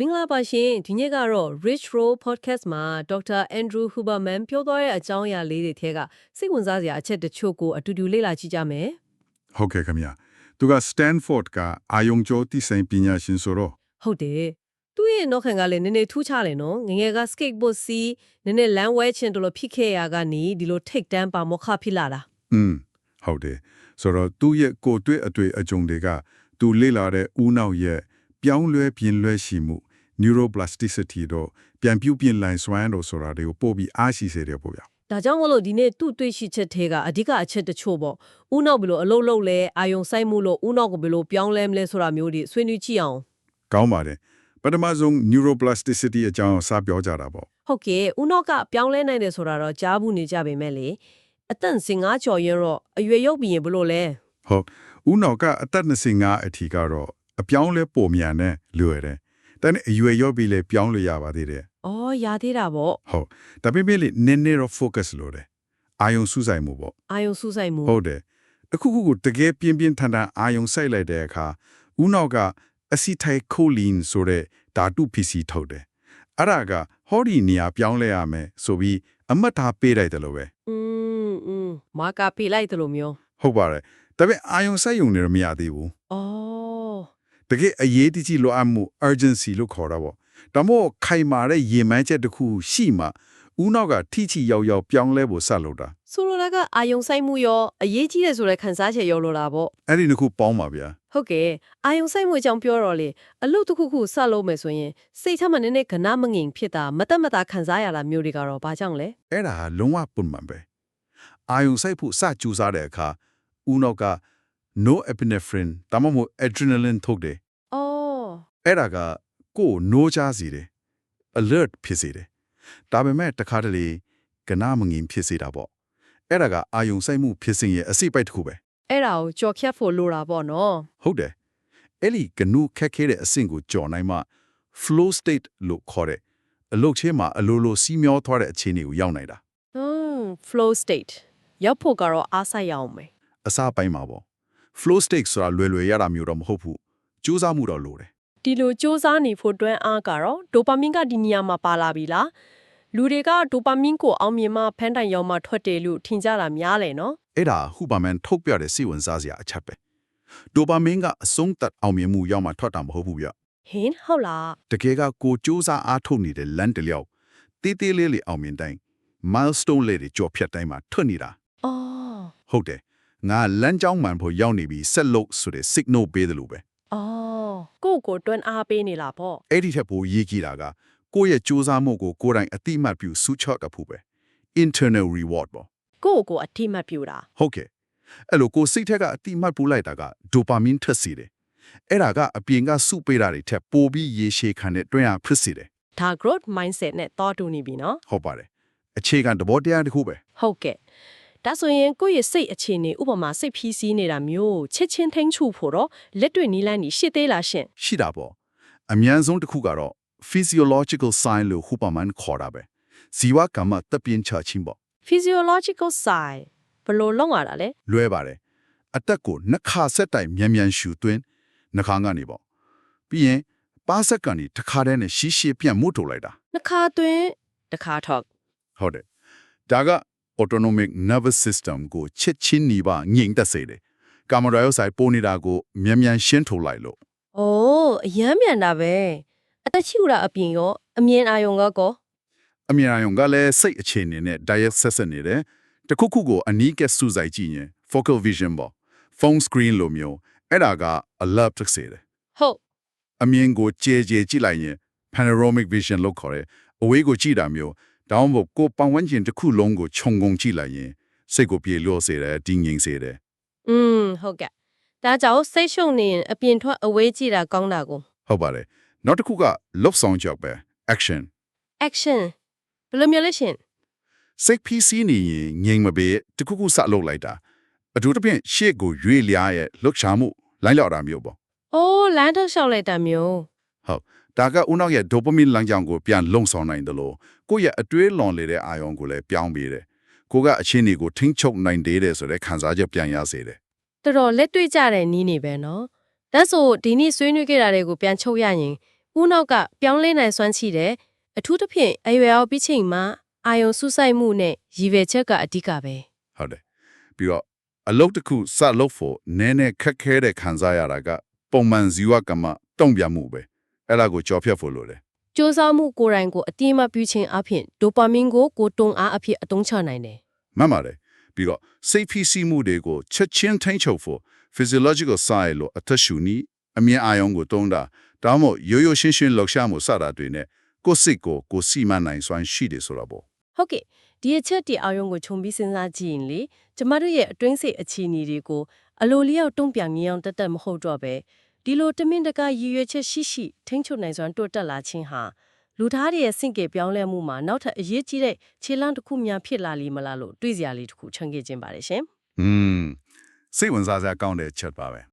မင်္ဂလာပါရှင်ဒီနေ့ကတော့ Rich Roll Podcast မှာ Dr. Andrew Huberman ပြောသွားတဲ့အကြောင်းအရာလေးတွေထဲကစိတ်ဝင်စားစရာအချက်တချို့ကိုအတူတူလေ့လာကြည့်ကြမယ်ဟုတ်ကဲ့ခင်ဗျာသူက Stanford ကအာယုံကျော်တိဆိုင်ပညာရှင်ဆိုတော့ဟုတ်တယ်သူ့ရဲ့နောက်ခံကလည်းနည်းနည်းထူးခြားတယ်နော်ငယ်ငယ်က skateboard စီးနည်းနည်းလမ်းဝဲချင်တယ်လို့ဖြစ်ခဲ့ရကနေဒီလိုထိတ်တန်းပါမောက္ခဖြစ်လာတာอืมဟုတ်တယ်ဆိုတော့သူ့ရဲ့ကိုယ်တွေ့အတွေ့အကြုံတွေကသူလေ့လာတဲ့ဦးနောက်ရဲ့ပြောင်းလဲပြင်လွဲရှိမှု neuroplasticity တော့ပြန်ပြုတ်ပြင်လိုင်းစွမ်းတော့ဆိုတာတွေကိုပို့ပြီးအားရှိစေတယ်ပေါ့ဗျာဒါကြောင့်မလို့ဒီနေ့သူ့တွေ့ရှိချက်ထဲကအဓိကအချက်တချို့ပေါ့ဦးနောက်ဘယ်လိုအလုပ်လုပ်လဲအာယုံစိုက်မှုလို့ဦးနောက်ကိုဘယ်လိုပြောင်းလဲမလဲဆိုတာမျိုးတွေဆွေးနွေးကြည့်အောင်ကောင်းပါတယ်ပထမဆုံး neuroplasticity အကြောင်းစပြောကြတာပေါ့ဟုတ်ကဲ့ဦးနောက်ကပြောင်းလဲနိုင်တယ်ဆိုတာတော့ကြားဘူးနေကြပေမဲ့လေအသက်စင်ငါးချော်ရင်တော့အရွယ်ရောက်ပြီးရင်ဘလို့လဲဟုတ်ဦးနောက်ကအသက်25အထီကတော့အပြောင်းလဲပုံမြန်နဲ့လွယ်တယ် တန်းအရွယ်ရောက်ပြီးလဲပြောင်းလို့ရပါသေးတယ် ။အော်ရသေးတာပေါ့ ဟုတ်ဒါပေမဲ့လေနည်းနည်းတော့ focus လို့တယ်အာယုံစူးစိုက်မှုပေါ့ ။အာယုံစူးစိုက်မှု ဟုတ်တယ်အခုခုခုတကယ်ပြင်းပြင်းထန်ထန်အာယုံစိုက်လိုက်တဲ့အခါဦးနောက်ကအဆီထိုင်ခိုလင်းဆိုတဲ့ဓာတုပစ္စည်းထုတ်တယ်အဲ့ဒါကဟောဒီနေရာပြောင်းလဲရမယ်ဆိုပြီးအမတ်ထားပေးလိုက်တယ်လို့ပဲ ။อืมอืมမာကာပေးလိုက်တယ်လို့မျိုး ဟုတ်ပါတယ်ဒါပေမဲ့အာယုံစိုက်ယုံနေတော့မရသေးဘူး ။အော် တကယ်အရေးတကြီးလိုအပ်မှု urgency လို့ခေါ်တာပေါ့ဒါမို့ခိုင်မာတဲ့ရေမှန်းချက်တစ်ခုရှိမှဦးနောက်ကထိချီရောက်ရောက်ပြောင်းလဲဖို့ဆက်လုပ်တာဆိုလိုတာကအာယုံစိုက်မှုရောအရေးကြီးတယ်ဆိုတဲ့ခန်းစားချက်ရောလို့လားပေါ့အဲ့ဒီနှစ်ခုပေါင်းပါဗျာ။ဟုတ်ကဲ့အာယုံစိုက်မှုအကြောင်းပြောတော့လေအလုပ်တစ်ခုခုစလုပ်မယ်ဆိုရင်စိတ်ထမနည်းနည်းကနမငင်ဖြစ်တာမတက်မတာခန်းစားရတာမျိုးတွေကတော့ဘာကြောင့်လဲအဲ့ဒါဟာလုံးဝပုံမှန်ပဲအာယုံစိုက်ဖို့စကြူစားတဲ့အခါဦးနောက်က no epinephrine ဒါမှမဟုတ် adrenaline ထုတ်တယ်။အော်အဲ့ဒါကကိုယ်နိုးချစေတယ် alert ဖြစ်စေတယ်ဒါပေမဲ့တခါတလေကနာမငင်ဖြစ်စေတာပေါ့အဲ့ဒါကအာယုံစိုက်မှုဖြစ်စဉ်ရဲ့အစိပ်ပိုက်တစ်ခုပဲအဲ့ဒါကိုကြော်ဖြတ်ဖို့လိုတာပေါ့နော်ဟုတ်တယ်အဲ့ဒီကနုခက်ခဲတဲ့အဆင့်ကိုကြော်နိုင်မှ flow state လို့ခေါ်တဲ့အလုတ်ချင်းမှာအလိုလိုစီးမျောသွားတဲ့အခြေအနေကိုရောက်နိုင်တာ။ဟွန်း flow state ရောက်ဖို့ကတော့အားစိုက်ရအောင်မယ်အစပိုင်းမှာပေါ့ flow state ဆိုတာလွယ်လွယ်ရတာမျိုးတော့မဟုတ်ဘူးကြိုးစားမှုတော့လိုတယ်ဒီလိုစ조사နေဖို့တွန်းအားကတော့ဒိုပါမင်ကဒီနေရာမှာပါလာပြီလားလူတွေကဒိုပါမင်ကိုအောင်မြင်မှဖန်တိုင်ရောက်မှထွက်တယ်လို့ထင်ကြတာများလေနော်အဲ့ဒါဟူပါမန်ထုတ်ပြတဲ့စိတ်ဝင်စားစရာအချက်ပဲဒိုပါမင်ကအဆုံးသတ်အောင်မြင်မှုရောက်မှထွက်တာမဟုတ်ဘူးဗျဟင်းဟုတ်လားတကယ်ကကိုစူးစမ်းအားထုတ်နေတဲ့လမ်းတစ်လျောက်တေးသေးလေးလေးအောင်မြင်တိုင်း milestone လေးတွေကြော်ဖြတ်တိုင်းမှာထွက်နေတာအော်ဟုတ်တယ် ငါလမ်းကြောင်းမှန်ဖို့ရောက်နေပြီဆက်လို့ဆိုတဲ့ signal ပေးတယ်လို့ပဲအော်ကိုယ့်ကိုတွန်းအားပေးနေလားပေါ့အဲ့ဒီထက်ပိုရေးကြည့်တာကကိုယ့်ရဲ့စူးစမ်းမှုကိုကိုယ်တိုင်အတိအမှတ်ပြုစူးချော့တဖို့ပဲ internal reward ပေါ့ကိုယ့်ကိုအထိမတ်ပြူတာဟုတ်ကဲ့အဲ့လိုကိုယ်စိတ်ထက်ကအတိအမှတ်ပူလိုက်တာကဒိုပါမင်ထွက်စေတယ်အဲ့ဒါကအပြင်ကစုပေးတာတွေထက်ပိုပြီးရေရှည်ခံတဲ့တွင်းအားဖြစ်စေတယ်ဒါ growth mindset နဲ့တောတူနေပြီနော်ဟုတ်ပါတယ်အခြေခံသဘောတရားတစ်ခုပဲဟုတ်ကဲ့ ဒါဆိုရင်ကိုယ့်ရဲ့စိတ်အခြေအနေဥပမာစိတ်ဖြီးစည်းနေတာမျိုးချက်ချင်းထိန်းချုပ်ဖို့တော့လက်တွေ့နီးလန်းကြီးရှစ်သေးလားရှင်ရှိတာပေါ့အမြန်ဆုံးတစ်ခုကတော့ physiological sign လို့ဟူပါမန်ခေါ်တာပဲဇီဝကမ္မတပ်ပြင်းချခြင်းပေါ့ physiological sign ဘယ်လိုလုပ်ရတာလဲလွဲပါတယ်အတက်ကိုနှစ်ခါဆက်တိုင်မြန်မြန်ရှူသွင်းနှခါကနေပေါ့ပြီးရင်ပါဆက်ကနေတစ်ခါတည်းနဲ့ရှီးရှီးပြန်မှုထုတ်လိုက်တာနှခါသွင်းတစ်ခါထောက်ဟုတ်တယ်ဒါက autonomic nervous system ကိုချက်ချင်းနီးပါငြိမ်သက်စေတယ်ကာမရာယိုဆိုင်ပိုးနေတာကိုမြန်မြန်ရှင်းထုတ်လိုက်လို့။အိုးအယမ်းမြန်တာပဲ။အသက်ချူတာအပြင်ရောအမြင်အာရုံကကောအမြင်အယုံကလည်းစိတ်အခြေအနေနဲ့ direct ဆက်ဆက်နေတယ်တခုခုကိုအနီးကပ်စူးစိုက်ကြည့်ရင် focal vision ပေါ့ phone screen လိုမျိုးအဲ့ဒါက alert ဖြစ်စေတယ်ဟုတ်အမြင်ကိုကြဲကြဲကြည့်လိုက်ရင် panoramic vision လို့ခေါ်တယ်အဝေးကိုကြည့်တာမျိုး တောင်းဖို့ကိုယ်ပတ်ဝန်းကျင်တစ်ခုလုံးကိုခြုံငုံကြည့်လိုက်ရင်စိတ်ကိုပြေလို့စေတယ်တင်းငြိမ်စေတယ်။อืมဟုတ်ကဲ့။ဒါကြောင့်စိတ်ရှုံနေရင်အပြင်ထွက်အဝေးကြည့်တာကောင်းတာကိုဟုတ်ပါတယ်နောက်တစ်ခုက love song job ပဲ action action ဘယ်လိုမျိုးလဲရှင်စိတ် PC နေရင်ငြိမ်မပေးတစ်ခုခုစလုပ်လိုက်တာအထူးသဖြင့်ရှေ့ကိုရွေ့လျားရဲ့လှုပ်ရှားမှုလိုင်းလောက်တာမျိုးပေါ့။အိုးလမ်းထောက်လျှောက်လိုက်တာမျိုးဟုတ် ဒါကဦးနောက်ရဲ့ dopamine လမ်းကြောင်းကိုပြန်လုံဆောင်နိုင်တယ်လို့ကိုယ့်ရဲ့အတွေးလွန်လေတဲ့အာရုံကိုလည်းပြောင်းပေးတယ်ကိုကအချင်းတွေကိုထိမ့်ချုပ်နိုင်သေးတယ်ဆိုတဲ့ခံစားချက်ပြန်ရစေတယ်တော်တော်လက်တွေ့ကြတဲ့နီးနေပဲနော်။ဒါဆိုဒီနေ့ဆွေးနွေးခဲ့တာတွေကိုပြန်ချုပ်ရရင်ဦးနောက်ကပြောင်းလဲနိုင်စွမ်းရှိတယ်အထူးသဖြင့်အရွယ်အောင်ပြီးချိန်မှာအာယုံဆုဆိုင်မှုနဲ့ရည်ရွယ်ချက်ကအဓိကပဲဟုတ်တယ်ပြီးတော့အလုပ်တစ်ခုစလုပ်ဖို့နည်းနည်းခက်ခဲတဲ့ခံစားရတာကပုံမှန်ဇီဝကမ္မတုံ့ပြန်မှုပဲ အဲ့ဒါကိုကြော်ဖြတ်ဖို့လိုတယ်စ조사မှုကိုယ်တိုင်ကိုအတိအမပြုခြင်းအပြင်ဒိုပါမင်ကိုကိုတုံအားအဖြစ်အသုံးချနိုင်တယ်မှန်ပါတယ်ပြီးတော့စိတ်ဖိစီးမှုတွေကိုချက်ချင်းထိန်းချုပ်ဖို့ physiological side လို့အသက်ရှူနည်းအမြင်အာရုံကိုတုံးတာဒါမှမဟုတ်ရိုးရိုးရှင်းရှင်းလှုပ်ရှားမှုစတာတွေနဲ့ကိုယ်စိတ်ကိုကိုယ်စီမံနိုင်စွမ်းရှိတယ်ဆိုတာပေါ့ဟုတ်ကဲ့ဒီအချက်တီအာယုံကိုခြုံပြီးစဉ်းစားကြည့်ရင်လေကျမတို့ရဲ့အတွင်းစိတ်အခြေအနေတွေကိုအလိုလျောက်တုံ့ပြန်ငြင်းအောင်တက်တက်မဟုတ်တော့ပဲ ဒီလိုတမင်တကာရည်ရွယ်ချက်ရှိရှိထိန်းချုပ်နိုင်စွမ်းတိုးတက်လာခြင်းဟာလူသားတွေရဲ့စင့်ကြယ်ပြောင်းလဲမှုမှာနောက်ထပ်အရေးကြီးတဲ့ခြေလှမ်းတစ်ခုများဖြစ်လာလိမ့်မလားလို့တွေးစရာလေးတစ်ခုချန်ခဲ့ခြင်းပါတယ်ရှင်อืมစိတ်ဝင်စားစရာကောင်းတဲ့ချက်ပါပဲ